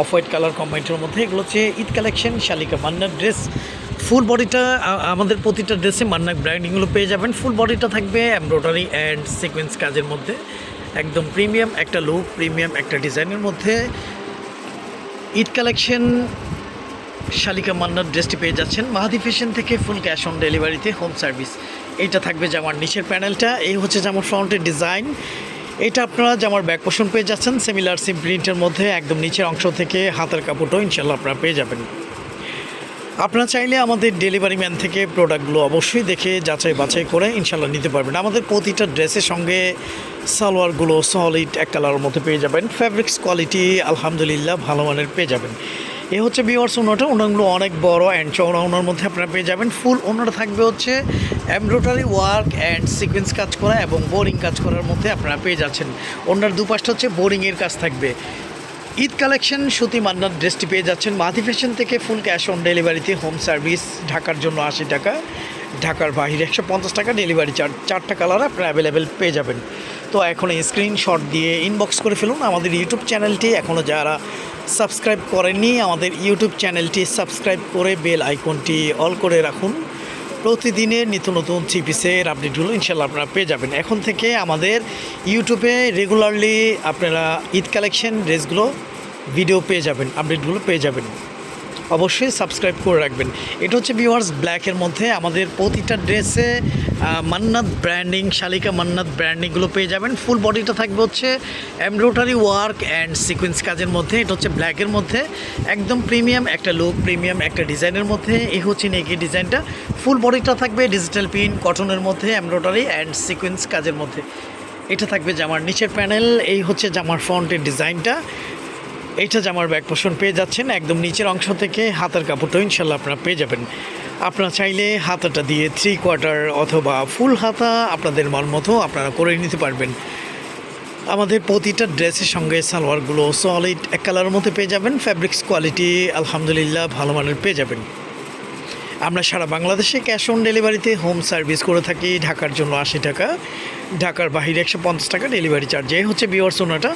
Off white colour কম্বাইন্ডের মধ্যে। এগুলো হচ্ছে ঈদ কালেকশন, শালিকা মান্নার ড্রেস। ফুল বডিটা আমাদের প্রতিটা ড্রেসে মান্নাক ব্র্যান্ডিংগুলো পেয়ে যাবেন। ফুল বডিটা থাকবে এমব্রয়ডারি অ্যান্ড সিকোয়েন্স কাজের মধ্যে। একদম প্রিমিয়াম একটা লুক, প্রিমিয়াম একটা ডিজাইনের মধ্যে। ঈদ কালেকশন, শালিকা মান্নার ড্রেসটি পেয়ে যাচ্ছেন। মাহাদি ফ্যাশন থেকে ফুল ক্যাশ অন ডেলিভারিতে হোম সার্ভিস। এইটা থাকবে জামার নিচের প্যানেলটা। এই হচ্ছে জামার ফ্রন্টের ডিজাইন। এটা আপনারা জামার ব্যাক পোষণ পেয়ে যাচ্ছেন সিমিলার সিম প্রিন্টের মধ্যে একদম নিচের অংশ থেকে হাতের কাপড়টাও ইনশাল্লাহ আপনারা পেয়ে যাবেন। আপনারা চাইলে আমাদের ডেলিভারি ম্যান থেকে প্রোডাক্টগুলো অবশ্যই দেখে যাচাই বাছাই করে ইনশাল্লাহ নিতে পারবেন। আমাদের প্রতিটা ড্রেসের সঙ্গে সালোয়ারগুলো সলিড এক কালারের মধ্যে পেয়ে যাবেন। ফ্যাব্রিক্স কোয়ালিটি আলহামদুলিল্লাহ ভালো মানের পেয়ে যাবেন। এ হচ্ছে বিওয়ার্স ওনাটা ওনাগুলো অনেক বড় অ্যান্ড চওড়া ওনার মধ্যে আপনারা পেয়ে যাবেন। ফুল ওনাটা থাকবে হচ্ছে এমব্রয়ডারি ওয়ার্ক অ্যান্ড সিকোয়েন্স কাজ করা এবং বোরিং কাজ করার মধ্যে আপনারা পেয়ে যাচ্ছেন। ওনার দুপাশটা হচ্ছে বোরিংয়ের কাজ থাকবে। ঈদ কালেকশন সুতি মান্নার ড্রেসটি পেয়ে যাচ্ছেন। মাথি ফ্যাশন থেকে ফুল ক্যাশ অন ডেলিভারিতে হোম সার্ভিস ঢাকার জন্য আশি টাকা, ঢাকার বাহিরে একশো পঞ্চাশ টাকা ডেলিভারি চার্জ চারটা কালার আপনারা অ্যাভেলেবেল পেয়ে যাবেন। তো এখন স্ক্রিনশট দিয়ে ইনবক্স করে ফেলুন। আমাদের ইউটিউব চ্যানেলটি এখনও যারা সাবস্ক্রাইব করেননি, আমাদের ইউটিউব চ্যানেলটি সাবস্ক্রাইব করে বেল আইকনটি অল করে রাখুন। প্রতিদিনের নিত্য নতুন থ্রি পিসের আপডেটগুলো ইনশাল্লাহ আপনারা পেয়ে যাবেন। এখন থেকে আমাদের ইউটিউবে রেগুলারলি আপনারা ঈদ কালেকশন ড্রেসগুলো ভিডিও পেয়ে যাবেন আপডেটগুলো পেয়ে যাবেন। অবশ্যই সাবস্ক্রাইব করে রাখবেন। এটা হচ্ছে ভিউয়ার্স ব্ল্যাকের মধ্যে। আমাদের প্রতিটা ড্রেসে মান্নাত ব্র্যান্ডিং শালিকা মান্নাত ব্র্যান্ডিংগুলো পেয়ে যাবেন। ফুল বডিটা থাকবে হচ্ছে এমব্রয়ডারি ওয়ার্ক অ্যান্ড সিকোয়েন্স কাজের মধ্যে। এটা হচ্ছে ব্ল্যাকের মধ্যে। একদম প্রিমিয়াম একটা লুক প্রিমিয়াম একটা ডিজাইনের মধ্যে। এই হচ্ছে নেকি ডিজাইনটা। ফুল বডিটা থাকবে ডিজিটাল পিন কটনের মধ্যে এমব্রয়ডারি অ্যান্ড সিকোয়েন্স কাজের মধ্যে। এটা থাকবে জামার নিচের প্যানেল এই হচ্ছে জামার ফ্রন্টের ডিজাইনটা এইটা জামার ব্যাক পোষণ পেয়ে যাচ্ছেন, একদম নিচের অংশ থেকে হাতের কাপড়টাও ইনশাল্লাহ আপনারা পেয়ে যাবেন। আপনারা চাইলে হাতাটা দিয়ে থ্রি কোয়ার্টার অথবা ফুল হাতা আপনাদের মন মতো আপনারা করে নিতে পারবেন। আমাদের প্রতিটা ড্রেসের সঙ্গে সালোয়ারগুলো সলিড এক কালারের মধ্যে পেয়ে যাবেন ফ্যাব্রিক্স কোয়ালিটি আলহামদুলিল্লাহ ভালো মানের পেয়ে যাবেন। আমরা সারা বাংলাদেশে ক্যাশ অন ডেলিভারিতে হোম সার্ভিস করে থাকি, ঢাকার জন্য আশি টাকা। ঢাকার বাহিরে একশো পঞ্চাশ টাকা ডেলিভারি চার্জ এই হচ্ছে বিওয়ার্স ওনাটা।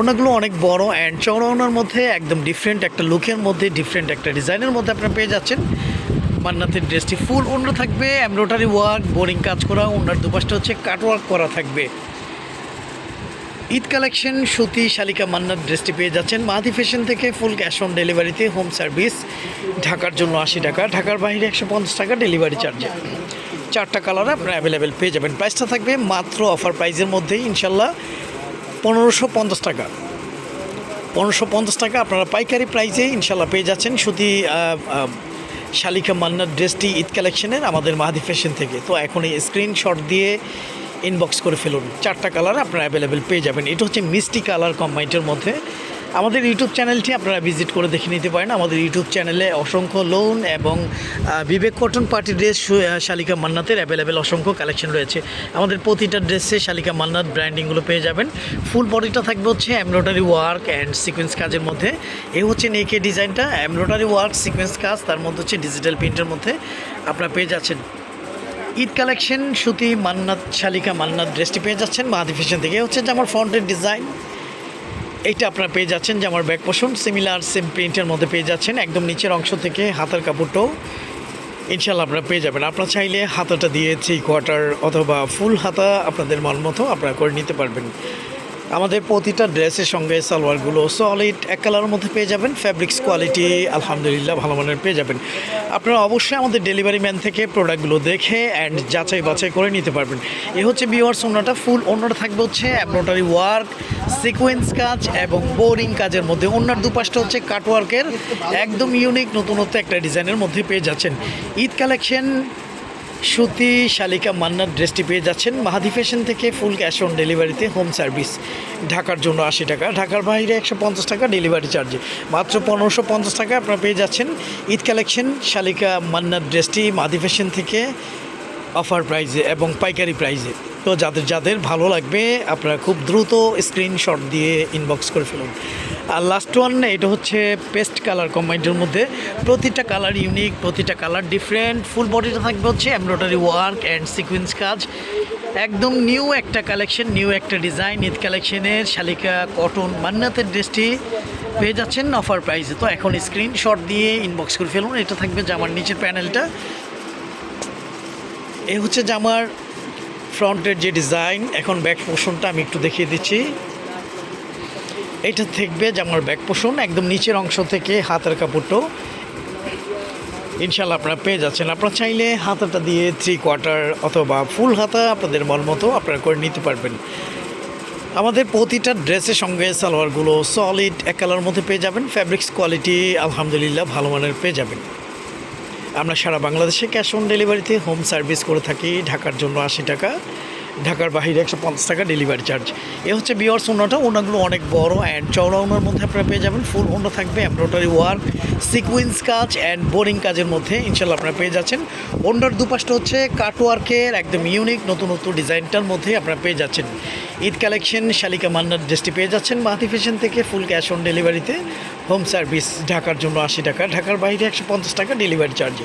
ওনাগুলো অনেক বড় অ্যান্ড চওড়া ওনার মধ্যে একদম ডিফারেন্ট একটা লুকের মধ্যে ডিফারেন্ট একটা ডিজাইনের মধ্যে আপনারা পেয়ে যাচ্ছেন। মান্নাতের ড্রেসটি ফুল ওনার থাকবে এমব্রয়ডারি ওয়ার্ক বোরিং কাজ করা, ওনার দুপাশটা হচ্ছে কাট ওয়ার্ক করা থাকবে। ঈদ কালেকশন সুতি, শালিকা মান্নার ড্রেসটি পেয়ে যাচ্ছেন। মাহাদি ফ্যাশন থেকে ফুল ক্যাশ অন ডেলিভারিতে হোম সার্ভিস ঢাকার জন্য আশি টাকা, ঢাকার বাইরে একশো পঞ্চাশ টাকা ডেলিভারি চার্জে চারটা কালার আপনারা অ্যাভেলেবেল পেয়ে যাবেন। প্রাইসটা থাকবে মাত্র অফার প্রাইসের মধ্যেই ইনশাল্লাহ পনেরোশো পঞ্চাশ টাকা। পনেরোশো পঞ্চাশ টাকা আপনারা পাইকারি প্রাইসে ইনশাল্লাহ পেয়ে যাচ্ছেন আহ, শালিকা মান্নার ড্রেসটি ঈদ কালেকশনের আমাদের মাহাদি ফ্যাশন থেকে। তো এখন এই স্ক্রিনশট দিয়ে ইনবক্স করে ফেলুন। চারটা কালার আপনারা অ্যাভেলেবেল পেয়ে যাবেন। এটা হচ্ছে মিষ্টি কালার কম্বাইন্ডের মধ্যে। আমাদের ইউটিউব চ্যানেলটি আপনারা ভিজিট করে দেখে নিতে পারেন। আমাদের ইউটিউব চ্যানেলে অসংখ্য লোন এবং বিবেক কটন পার্টি ড্রেস শালিকা মান্নাতের অ্যাভেলেবেল অসংখ্য কালেকশন রয়েছে। আমাদের প্রতিটা ড্রেসে শালিকা মান্নাত ব্র্যান্ডিংগুলো পেয়ে যাবেন। ফুল বডিটা থাকবে হচ্ছে এমব্রয়ডারি ওয়ার্ক অ্যান্ড সিকোয়েন্স কাজের মধ্যে। এ হচ্ছে নেকে ডিজাইনটা। এমব্রয়ডারি ওয়ার্ক সিকোয়েন্স কাজ, তার মধ্যে হচ্ছে ডিজিটাল প্রিন্টের মধ্যে আপনারা পেয়ে যাচ্ছেন। ঈদ কালেকশন সুতি মান্নাত, শালিকা মান্নাত ড্রেসটি পেয়ে যাচ্ছেন। মাহাদি ফ্যাশন থেকে। হচ্ছে যে আমার ফ্রন্টের ডিজাইন এইটা আপনারা পেয়ে যাচ্ছেন যে আমার ব্যাক পোষণ সিমিলার সেম প্রিন্টের মধ্যে পেয়ে যাচ্ছেন। একদম নিচের অংশ থেকে হাতের কাপড়টাও ইনশাল্লাহ আপনারা পেয়ে যাবেন। আপনারা চাইলে হাতাটা দিয়ে থ্রি কোয়ার্টার অথবা ফুল হাতা আপনাদের মন মতো আপনারা করে নিতে পারবেন। আমাদের প্রতিটা ড্রেসের সঙ্গে সালোয়ারগুলো সলিড এক কালারের মধ্যে পেয়ে যাবেন ফ্যাব্রিক্স কোয়ালিটি আলহামদুলিল্লাহ ভালো মানের পেয়ে যাবেন। আপনারা অবশ্যই আমাদের ডেলিভারি ম্যান থেকে প্রোডাক্টগুলো দেখে অ্যান্ড যাচাই বাছাই করে নিতে পারবেন। এ হচ্ছে বিওয়ার্স ওনাটা ফুল ওনাটা থাকবে হচ্ছে অ্যাপ্রোটারি ওয়ার্ক সিকোয়েন্স কাজ এবং বোরিং কাজের মধ্যে। ওনার দুপাশটা হচ্ছে কাটওয়ার্কের একদম ইউনিক নতুনত্ব একটা ডিজাইনের মধ্যে পেয়ে যাচ্ছেন। ঈদ কালেকশন সুতি শালিকা মান্নার ড্রেসটি পেয়ে যাচ্ছেন মাহাদি ফ্যাশন থেকে ফুল ক্যাশ অন ডেলিভারিতে হোম সার্ভিস। ঢাকার জন্য আশি টাকা, ঢাকার বাইরে একশো পঞ্চাশ টাকা ডেলিভারি চার্জে। মাত্র পনেরোশো পঞ্চাশ টাকা আপনারা পেয়ে যাচ্ছেন ঈদ কালেকশন শালিকা মান্নার ড্রেসটি মাহাদি ফ্যাশন থেকে অফার প্রাইজে এবং পাইকারি প্রাইজে। তো যাদের যাদের ভালো লাগবে, আপনারা খুব দ্রুত স্ক্রিনশট দিয়ে ইনবক্স করে ফেলুন। আর লাস্ট ওয়ান এটা হচ্ছে পেস্ট কালার কম্বাইন্ডের মধ্যে প্রতিটা কালার ইউনিক প্রতিটা কালার ডিফারেন্ট ফুল বডিটা থাকবে হচ্ছে এমব্রয়ডারি ওয়ার্ক অ্যান্ড সিকুয়েন্স কাজ। একদম নিউ একটা কালেকশন নিউ একটা ডিজাইন ঈদ কালেকশনের শালিকা কটন মান্নাতের ড্রেসটি পেয়ে যাচ্ছেন অফার প্রাইসে তো এখন স্ক্রিনশট দিয়ে ইনবক্স করে ফেলুন, এটা থাকবে জামার নিচের প্যানেলটা এ হচ্ছে জামার ফ্রন্টের যে ডিজাইন, এখন ব্যাক পোর্শনটা আমি একটু দেখিয়ে দিচ্ছি। এটা থাকবে জামার ব্যাক পোর্শন একদম নিচের অংশ থেকে হাতের কাপড়টাও ইনশাল্লাহ আপনারা পেয়ে যাচ্ছেন। আপনারা চাইলে হাতাটা দিয়ে থ্রি কোয়ার্টার অথবা ফুল হাতা আপনাদের মন মতো আপনারা করে নিতে পারবেন। আমাদের প্রতিটা ড্রেসের সঙ্গে সালোয়ারগুলো সলিড এক কালার মধ্যে পেয়ে যাবেন। ফ্যাব্রিক্স কোয়ালিটি আলহামদুলিল্লাহ ভালো মানের পেয়ে যাবেন। আমরা সারা বাংলাদেশে ক্যাশ অন ডেলিভারিতে হোম সার্ভিস করে থাকি ঢাকার জন্য আশি টাকা। ঢাকার বাহিরে একশো পঞ্চাশ টাকা ডেলিভারি চার্জ এ হচ্ছে বিয়ার্স ওনাটা ওনাগুলো অনেক বড় অ্যান্ড চওড়া ওনার মধ্যে আপনারা পেয়ে যাবেন। ফুল ওনা থাকবে এমব্রয়ডারি ওয়ার্ক সিকুইন্স কাজ অ্যান্ড বোরিং কাজের মধ্যে ইনশাল্লাহ আপনারা পেয়ে যাচ্ছেন। ওনার দুপাশটা হচ্ছে কাটওয়ার্কের একদম ইউনিক নতুন নতুন ডিজাইনটার মধ্যে আপনারা পেয়ে যাচ্ছেন। ঈদ কালেকশন শালিকা মান্নার ড্রেসটি পেয়ে যাচ্ছেন। মাহাতি ফ্যাশন থেকে ফুল ক্যাশ অন ডেলিভারিতে হোম সার্ভিস ঢাকার জন্য আশি টাকা, ঢাকার বাইরে একশো পঞ্চাশ টাকা ডেলিভারি চার্জে